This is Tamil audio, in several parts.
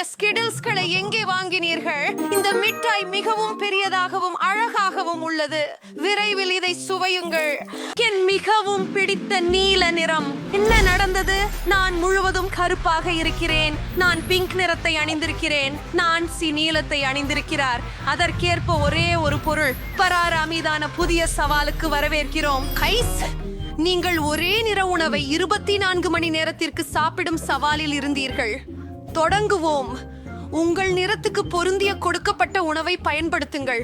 என்னுடைய ஸ்கிடில்ஸ்களை எங்கே வாங்கினீர்கள்? இந்த மிட்டாய் மிகவும் பெரியதாகவும் அழகாகவும் உள்ளது. விரைவில் இதை சுவையுங்கள். என் மிகவும் பிடித்த நீல நிறம். என்ன நடந்தது? நான் முழுவதும் கருப்பாக இருக்கிறேன். நான் பிங்க் நிறத்தை அணிந்திருக்கிறேன். நான் சி நீலத்தை அணிந்திருக்கிறார். அதற்கேற்ப ஒரே ஒரு பொருள். பராரா மீதான புதிய சவாலுக்கு வரவேற்கிறோம். கைஸ் நீங்கள் ஒரே நிற உணவை இருபத்தி நான்கு மணி நேரத்திற்கு சாப்பிடும் சவாலில் இருந்தீர்கள். தொடங்குவோம். உங்கள் நிறத்துக்கு பொருந்திய கொடுக்கப்பட்ட உணவை பயன்படுத்துங்கள்.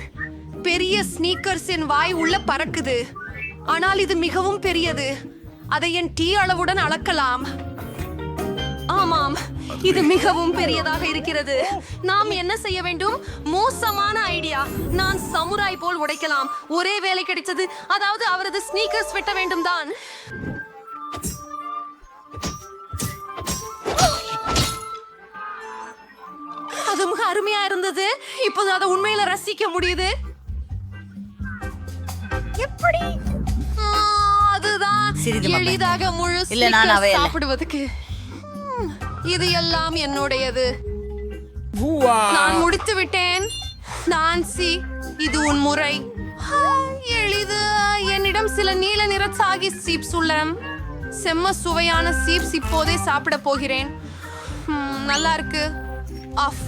பெரிய ஸ்னீக்கர்ஸின் வாய் உள்ள பறக்குது. ஆனால் இது மிகவும் பெரியது. அதை என் டீ அளவுடன் அளக்கலாம். ஆமாம் இது மிகவும் பெரியதாக இருக்கிறது. நாம் என்ன செய்ய வேண்டும்? மோசமான ஐடியா. நான் சமுராய் போல் உடைக்கலாம். ஒரே வேலை கிடைச்சது அதாவது அவரது ஸ்னீக்கர்ஸ் வெட்ட வேண்டும் தான் அருமையா இருந்தது. இப்போது அதை உண்மையில ரசிக்க முடியுது. எப்படி? அதுதான். எளிதாக முழு இல்ல, நான் ம், இது எல்லாம் என்னுடையது. நான் முடித்து விட்டேன். நான்சி இது உன் முறை. எளிது. என்னிடம் சில நீல நிற சாகி சீப்ஸ் உள்ளன செம்ம சுவையான சீப்ஸ் இப்போதே சாப்பிட போகிறேன். நல்லா இருக்கு. ஆஃப்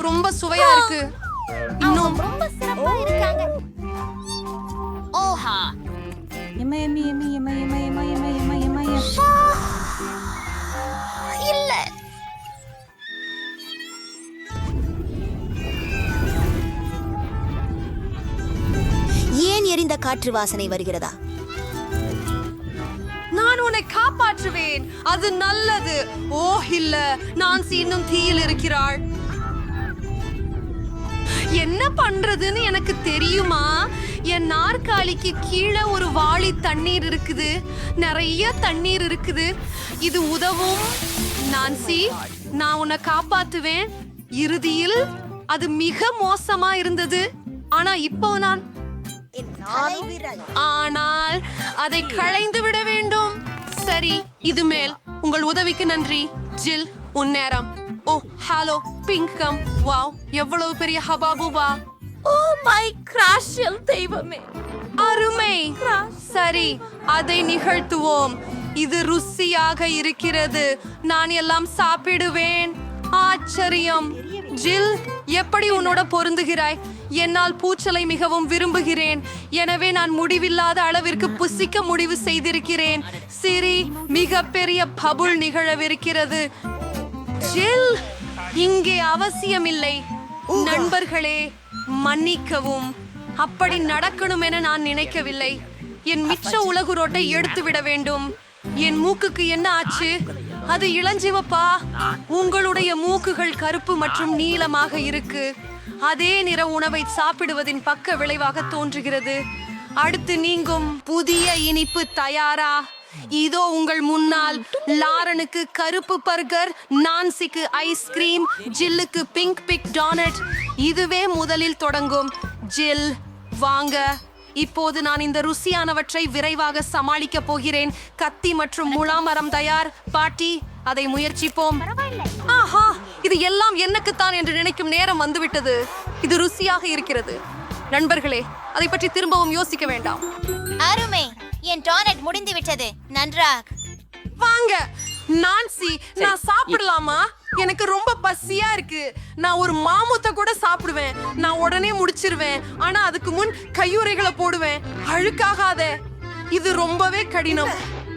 ரொம்ப சுவையா இருக்கு. இன்னும் ரொம்ப சிறப்பா இருக்காங்க. ஓஹா. எம்மி எம்மி எம்ம எம்ம எம்ம எம்ம எம்ம எம்ம எம்ம இல்ல. ஏன் எரிந்த காற்று வாசனை வருகிறதா? நான் உன்னை காப்பாற்றுவேன். அது நல்லது. ஓ இல்ல. நான்சி இன்னும் தீயில் இருக்கிறாள். என்ன பண்றதுன்னு எனக்கு தெரியுமா? என் நாற்காலிக்கு கீழே ஒரு வாளி தண்ணீர் இருக்குது. நிறைய தண்ணீர் இருக்குது. இது உதவும். நான்சி நான் உன்னை காப்பாத்துவேன். இறுதியில் அது மிக மோசமா இருந்தது. ஆனா இப்போ நான் ஆனால் அதை களைந்து விட வேண்டும். சரி இது மேல். உங்கள் உதவிக்கு நன்றி. ஜில் உன் நேரம். ஓ ஹலோ. பிங்கம். வாவ் எவ்வளவு பெரிய ஹபாபுபா ஓ மை கிராஷியல் தெய்வமே. அருமை. சரி அதை நிகழ்த்துவோம். இது ருசியாக இருக்கிறது. நான் எல்லாம் சாப்பிடுவேன். ஆச்சரியம். ஜில் எப்படி உன்னோட பொருந்துகிறாய்? என்னால் பூச்சலை மிகவும் விரும்புகிறேன். எனவே நான் முடிவில்லாத அளவிற்கு புசிக்க முடிவு செய்திருக்கிறேன். சிரி மிக பெரிய பபுள் நிகழவிருக்கிறது. ஜில் இங்கே அவசியமில்லை. நண்பர்களே மன்னிக்கவும். அப்படி நடக்கணும் என நான் நினைக்கவில்லை. என் மிச்ச உலகு ரோட்டை எடுத்து விட வேண்டும். என் மூக்குக்கு என்ன ஆச்சு? அது இளஞ்சிவப்பா? உங்களுடைய மூக்குகள் கருப்பு மற்றும் நீளமாக இருக்கு. அதே நிற உணவை சாப்பிடுவதின் பக்க விளைவாக தோன்றுகிறது. அடுத்து நீங்கும் புதிய இனிப்பு தயாரா? இதோ உங்கள் முன்னால் லாரனுக்கு கருப்பு பர்கர் நான்சிக்கு ஐஸ்கிரீம் ஜில்லுக்கு பிங்க் பிக் டானட். இதுவே முதலில் தொடங்கும். ஜில் வாங்க. இப்போது நான் இந்த ருசியானவற்றை விரைவாக சமாளிக்க போகிறேன். கத்தி மற்றும் முலாமரம் தயார். பாட்டி அதை முயற்சிப்போம். ஆஹா இது எல்லாம் என்னக்குத்தான் என்று நினைக்கும் நேரம் வந்துவிட்டது. இது ருசியாக இருக்கிறது. நண்பர்களே அதை பற்றி திரும்பவும் யோசிக்க வேண்டாம். அருமை. என் டானட் முடிந்து விட்டது நன்றாக. வாங்க. நான்சி நான் சாப்பிடலாமா? எனக்கு ரொம்ப பசியா இருக்கு. நான் ஒரு மாமுத்தை கூட சாப்பிடுவேன். நான் உடனே முடிச்சிருவேன். ஆனா அதுக்கு முன் கையுறைகளை போடுவேன். அழுக்காகாத. இது ரொம்பவே கடினம்.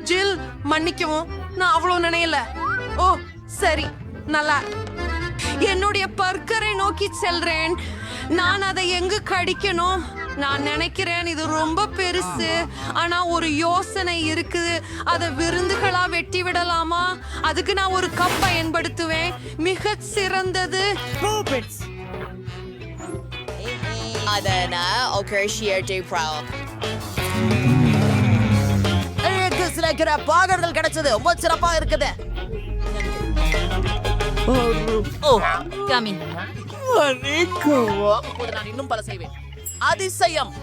ஜில் மன்னிக்கவும். நான் அவ்வளவு நினையல. ஓ சரி. நல்லா. என்னுடைய பர்கரை நோக்கி செல்றேன். நான் அதை எங்கு கடிக்கணும்? நான் நினைக்கிறேன் இது ரொம்ப பெருசு. ஆனா ஒரு யோசனை இருக்குது. அதை விருந்துகளா வெட்டி விடலாமா? அதுக்கு நான் ஒரு கப் பயன்படுத்துவேன். மிக சிறந்தது. அதன ஒகர்ஷியர்டி ப்ராப் எனக்கு சில பாகங்கள் கிடைச்சது. ரொம்ப சிறப்பா இருக்குது. ஓ காமி இப்போது நான் இன்னும் பல செய்வேன். அதிசயம்.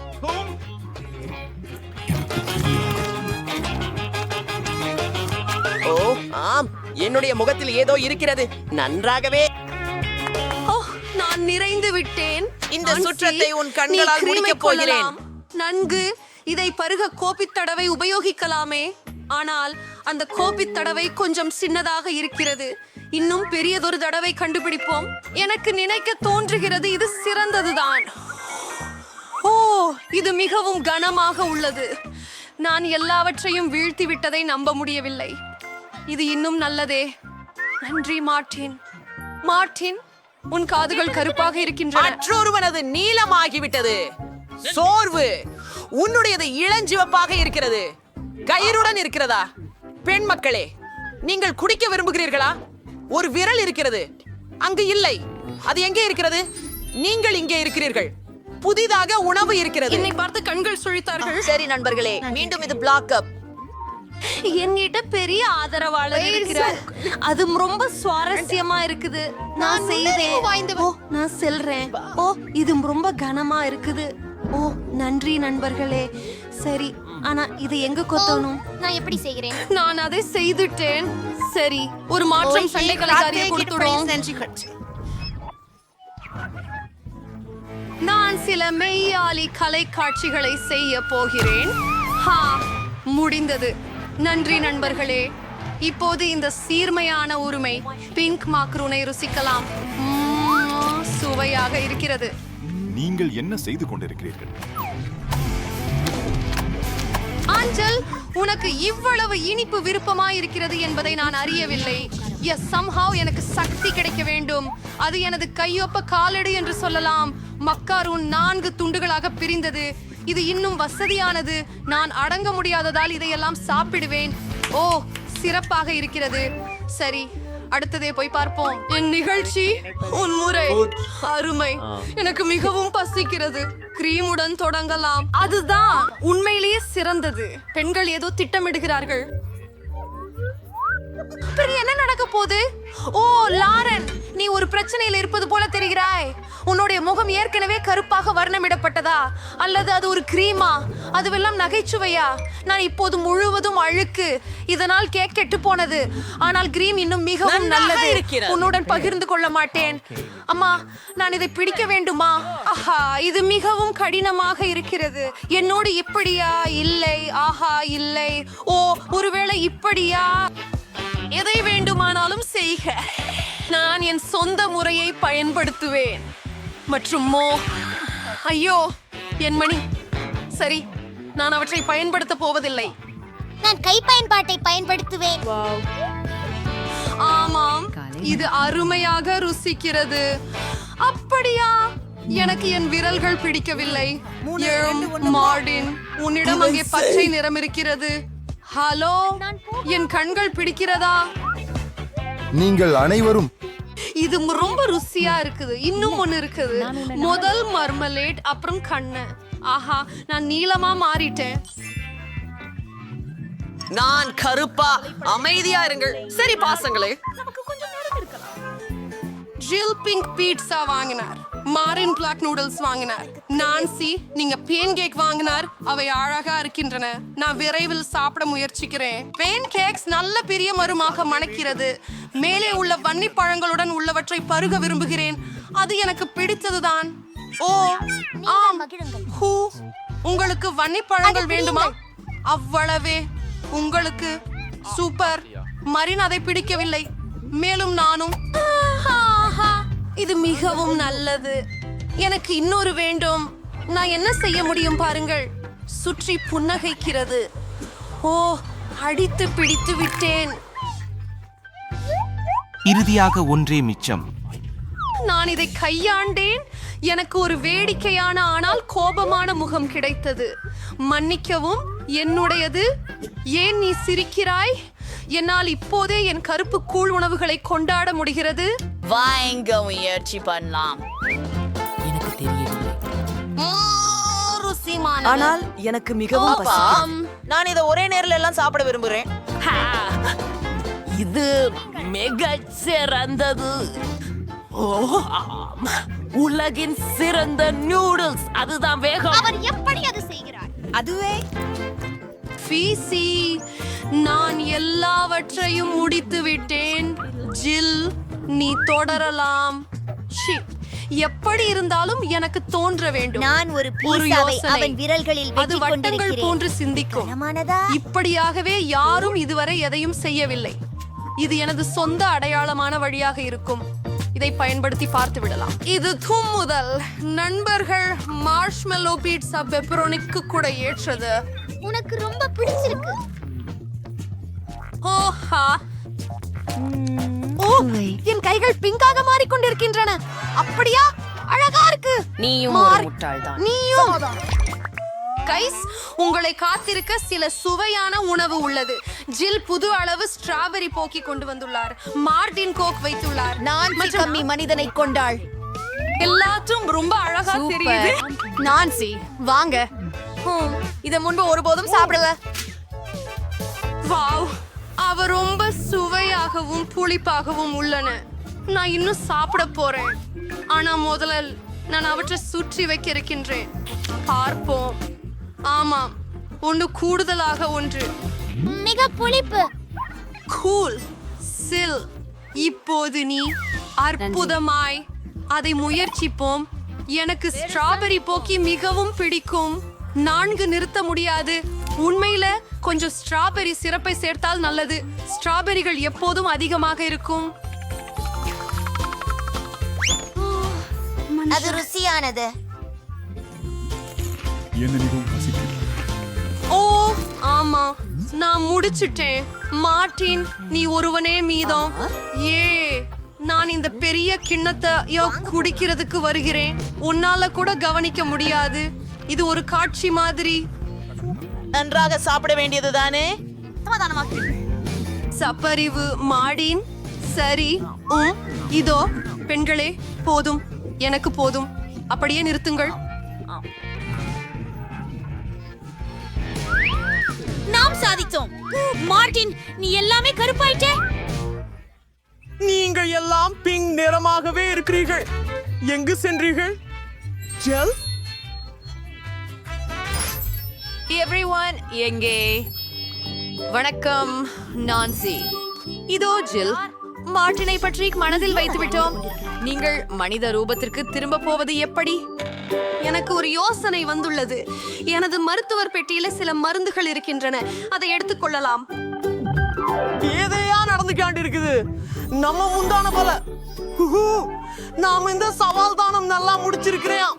ஓ ஆம். என்னுடைய முகத்தில் ஏதோ இருக்கிறது. நன்றாகவே. நான் நிறைந்து விட்டேன். இந்த சுற்றத்தை உன் கண்களால் முடிக்கப் போகிறேன். நன்கு இதை பருக கோபித் தடவை உபயோகிக்கலாமே. ஆனால் அந்த கோபித் தடவை கொஞ்சம் சின்னதாக இருக்கிறது. இன்னும் பெரியதொரு தடவை கண்டுபிடிப்போம். எனக்கு நினைக்க தோன்றுகிறது இது சிறந்ததுதான். ஓ இது மிகவும் கனமாக உள்ளது. நான் எல்லாவற்றையும் வீழ்த்தி விட்டதை நம்ப முடியவில்லை. இது இன்னும் நல்லதே. நன்றி மார்டின் மார்டின் உன் காதுகள் கருப்பாக இருக்கின்றன. மற்றொருவனது நீளமாகிவிட்டது. சோர்வு உன்னுடையது இளஞ்சிவப்பாக இருக்கிறது. கயிறுடன் இருக்கிறதா? பெண் மக்களே நீங்கள் குடிக்க விரும்புகிறீர்களா? ஒரு விரல் இருக்கிறது. அங்கு இல்லை. அது எங்கே இருக்கிறது? நீங்கள் இங்கே இருக்கிறீர்கள். புதிதாக உணவு இருக்கிறது. என்னை பார்த்து கண்கள் சுழித்தார்கள். சரி நண்பர்களே மீண்டும் இது பிளாக் அப் என்கிட்ட பெரிய ஆதரவாளர் இருக்கிறார். அது ரொம்ப சுவாரஸ்யமா இருக்குது. நான் செய்தேன். ஓ நான் செல்றேன். ஓ இது ரொம்ப கனமா இருக்குது. ஓ நன்றி நண்பர்களே. சரி ஆனா இது எங்க கொத்தணும்? நான் எப்படி செய்கிறேன்? நான் அதை செய்துட்டேன். சரி ஒரு மாற்றம் சண்டைகளை அறிய கொடுத்துடும் நான் சில மெய்யாலி கலை காட்சிகளை செய்ய போகிறேன். ஹா முடிந்தது. நன்றி நண்பர்களே. இப்போது இந்த சீர்மையான உரிமை பிங்க் மாக்ரூனை ருசிக்கலாம். சுவையாக இருக்கிறது. நீங்கள் என்ன செய்து கொண்டிருக்கிறீர்கள்? ஆஞ்சல் உனக்கு இவ்வளவு இனிப்பு விருப்பமாய் இருக்கிறது என்பதை நான் அறியவில்லை. எஸ் somehow எனக்கு சக்தி கிடைக்க வேண்டும். அது எனது கையொப்ப காலடி என்று சொல்லலாம். மக்காரூன் நான்கு துண்டுகளாக பிரிந்தது. இது இன்னும் வசதியானது. நான் அடங்க முடியாததால் இதையெல்லாம் சாப்பிடுவேன். ஓ சிறப்பாக இருக்கிறது. சரி அடுத்ததே போய் பார்ப்போம். என் நிகழ்ச்சி உன் முறை அருமை. எனக்கு மிகவும் பசிக்கிறது. கிரீமுடன் தொடங்கலாம். அதுதான் உண்மையிலேயே சிறந்தது. பெண்கள் ஏதோ திட்டமிடுகிறார்கள். பிறகு என்ன நடக்க போகுது? ஓ லாரன் நீ ஒரு பிரச்சனையில் இருப்பது போல தெரிகிறாய். உன்னுடைய முகம் ஏற்கனவே கருப்பாக வர்ணமிடப்பட்டதா? அல்லது அது ஒரு கிரீமா? அதுவெல்லாம் நகைச்சுவையா? நான் இப்போது முழுவதும் அழுக்கு. இதனால் கேக் கெட்டு போனது. ஆனால் கிரீம் இன்னும் மிகவும் நல்லது. உன்னுடன் பகிர்ந்து கொள்ள மாட்டேன். அம்மா நான் இதை பிடிக்க வேண்டுமா? ஆஹா இது மிகவும் கடினமாக இருக்கிறது. என்னோடு இப்படியா? இல்லை. ஆஹா இல்லை. ஓ ஒருவேளை இப்படியா? எதை வேண்டுமானாலும் செய்க. நான் என் சொந்த முறையை பயன்படுத்துவேன். மற்றும் மோ ஐயோ என் மணி. சரி நான் அவற்றை பயன்படுத்த போவதில்லை. நான் கை பயன்பாட்டை பயன்படுத்துவேன். ஆமாம் இது அருமையாக ருசிக்கிறது. அப்படியா? எனக்கு என் விரல்கள் பிடிக்கவில்லை. மார்டின் உன்னிடம் அங்கே பச்சை நிறம் இருக்கிறது. ஹலோ என் கண்கள் பிடிக்கிறதா? நீங்கள் அனைவரும் இது ரொம்ப ருசியா இருக்குது. இன்னும் ஒண்ணு இருக்குது. முதல் மர்மலேட் அப்புறம் கண்ணு. ஆஹா நான் நீளமா மாறிட்டேன். நான் கருப்பா அமைதியா இருங்கள். சரி பாசங்களே. ஜில் பிங்க் பீட்சா வாங்கினார். மாரின் பிளாக் நூடுல்ஸ் வாங்கினார். நான்சி நீங்க பேன் கேக் வாங்கினார் அவை அழகா இருக்கின்றன. நான் விரைவில் சாப்பிட முயற்சிக்கிறேன். பேன் கேக்ஸ் நல்ல பெரிய மருமாக மணக்கிறது. மேலே உள்ள வன்னி பழங்களுடன் உள்ளவற்றை பருக விரும்புகிறேன். அது எனக்கு பிடித்ததுதான். ஓ ஆம். ஹூ உங்களுக்கு வன்னி பழங்கள் வேண்டுமா? அவ்வளவே. உங்களுக்கு சூப்பர். மரின் அதை பிடிக்கவில்லை. மேலும் நானும். இது மிகவும் நல்லது. எனக்கு இன்னொரு வேண்டும். நான் என்ன செய்ய முடியும் பாருங்கள். சுற்றி புன்னகைக்கிறது. ஓ அடித்து பிடித்து விட்டேன். இறுதியாக ஒன்றே மிச்சம். நான் இதை கையாண்டேன். எனக்கு ஒரு வேடிக்கையான ஆனால் கோபமான முகம் கிடைத்தது. மன்னிக்கவும் என்னுடையது. ஏன் நீ சிரிக்கிறாய்? என்னால் இப்போதே என் கருப்பு கூழ் உணவுகளை கொண்டாட முடிகிறது. வாங்க முயற்சி பண்ணலாம். ஆனால் எனக்கு மிகவும் பசிக்கிறது. நான் இதை ஒரே நேரில் எல்லாம் சாப்பிட விரும்புகிறேன் இது மிக சிறந்தது. ஓ ஆம். உலகின் சிறந்த நூடுல்ஸ் அதுதான் வேகம். அவர் எப்படி அது செய்கிறார்? அதுவே ஃபீசி நான் எல்லாவற்றையும் முடித்து விட்டேன் ஜில் நீ தொடரலாம். ஷி எப்படி இருந்தாலும் எனக்கு தோன்ற வேண்டும். நான் ஒரு பீஸாவை. அவன் விரல்களில் அது வட்டங்கள் போன்று சிந்திக்கும்? இப்படியாகவே யாரும் இதுவரை எதையும் செய்யவில்லை. இது எனது சொந்த அடையாளமான வழியாக இருக்கும். இதை பயன்படுத்தி பார்த்து விடலாம். இது தும்முதல். நண்பர்கள் மார்ஷ்மெல்லோ பீட்சா பெப்பரோனிக்கு கூட ஏற்றது. உனக்கு ரொம்ப பிடிச்சிருக்கு. ஓஹா. ஓ கைகள் பிங்காக மாறிக்கொண்டிருக்கின்றன. அப்படியா? அழகா இருக்கு. நீயும் ஒரு முட்டாள்தான். நீயும் கைஸ் உங்களை காத்திருக்க சில சுவையான உணவு உள்ளது. ஜில் புது அளவு ஸ்ட்ராபெரி போக்கி கொண்டு வந்துள்ளார். மார்டின் கோக் வைத்துள்ளார். நான் கம்மி மனிதனை கொண்டாள். எல்லாற்றும் ரொம்ப அழகா தெரியுது. நான்சி வாங்க. ஹம், இத முன்பு ஒருபோதும் சாப்பிடல. வாவ் அவ ரொம்ப சுவையாகவும் புளிப்பாகவும் உள்ளன. நான் இன்னும் சாப்பிட போறேன். ஆனா முதலில் நான் அவற்றை சுற்றி வைக்க இருக்கின்றேன். பார்ப்போம். ஆமாம் ஒன்று கூடுதலாக ஒன்று. மிக புளிப்பு. Cool chill. இப்போது நீ அற்புதமாய் அதை முயற்சிப்போம். எனக்கு ஸ்ட்ராபெரி போக்கி மிகவும் பிடிக்கும். நான்கு நிறுத்த முடியாது. உண்மையில கொஞ்சம் ஸ்ட்ராபெரி சிறப்பை சேர்த்தால் நல்லது. ஸ்ட்ராபெரிகள் எப்போதும் அதிகமாக இருக்கும். அது ருசியானது. என்ன மிகவும் பசிக்கிறது ஓ ஆமா. நான் முடிச்சிட்டேன். மார்ட்டின் நீ ஒருவனே மீதம். ஏ நான் இந்த பெரிய கிண்ணத்தை யோ குடிக்கிறதுக்கு வருகிறேன். உன்னால கூட கவனிக்க முடியாது. இது ஒரு காட்சி மாதிரி. நன்றாக சாப்பிட வேண்டியதுதானே? சப்பறிவு மாடின் சரி இதோ பெண்களே போதும். எனக்கு போதும். அப்படியே நிறுத்துங்கள். நாம் சாதித்தோம். மார்டின் நீ எல்லாமே கருப்பாயிட்டே. நீங்கள் எல்லாம் பிங்க் நிறமாகவே இருக்கிறீர்கள். எங்கு சென்றீர்கள்? ஜெல்? எவ்ரிஒன் எங்கே? வணக்கம் நான்சி. இதோ ஜில். மார்ட்டினை பற்றி மனதில் வைத்து விட்டோம் நீங்கள் மனித ரூபத்திற்கு திரும்ப போவது எப்படி? எனக்கு ஒரு யோசனை வந்துள்ளது. எனது மருத்துவர் பெட்டியில சில மருந்துகள் இருக்கின்றன. அதை எடுத்துக்கொள்ளலாம் ஏதையா நடந்து இருக்குது நம்ம முந்தான போல. நாம இந்த சவால் தானம் நல்லா முடிச்சிருக்கிறேன்.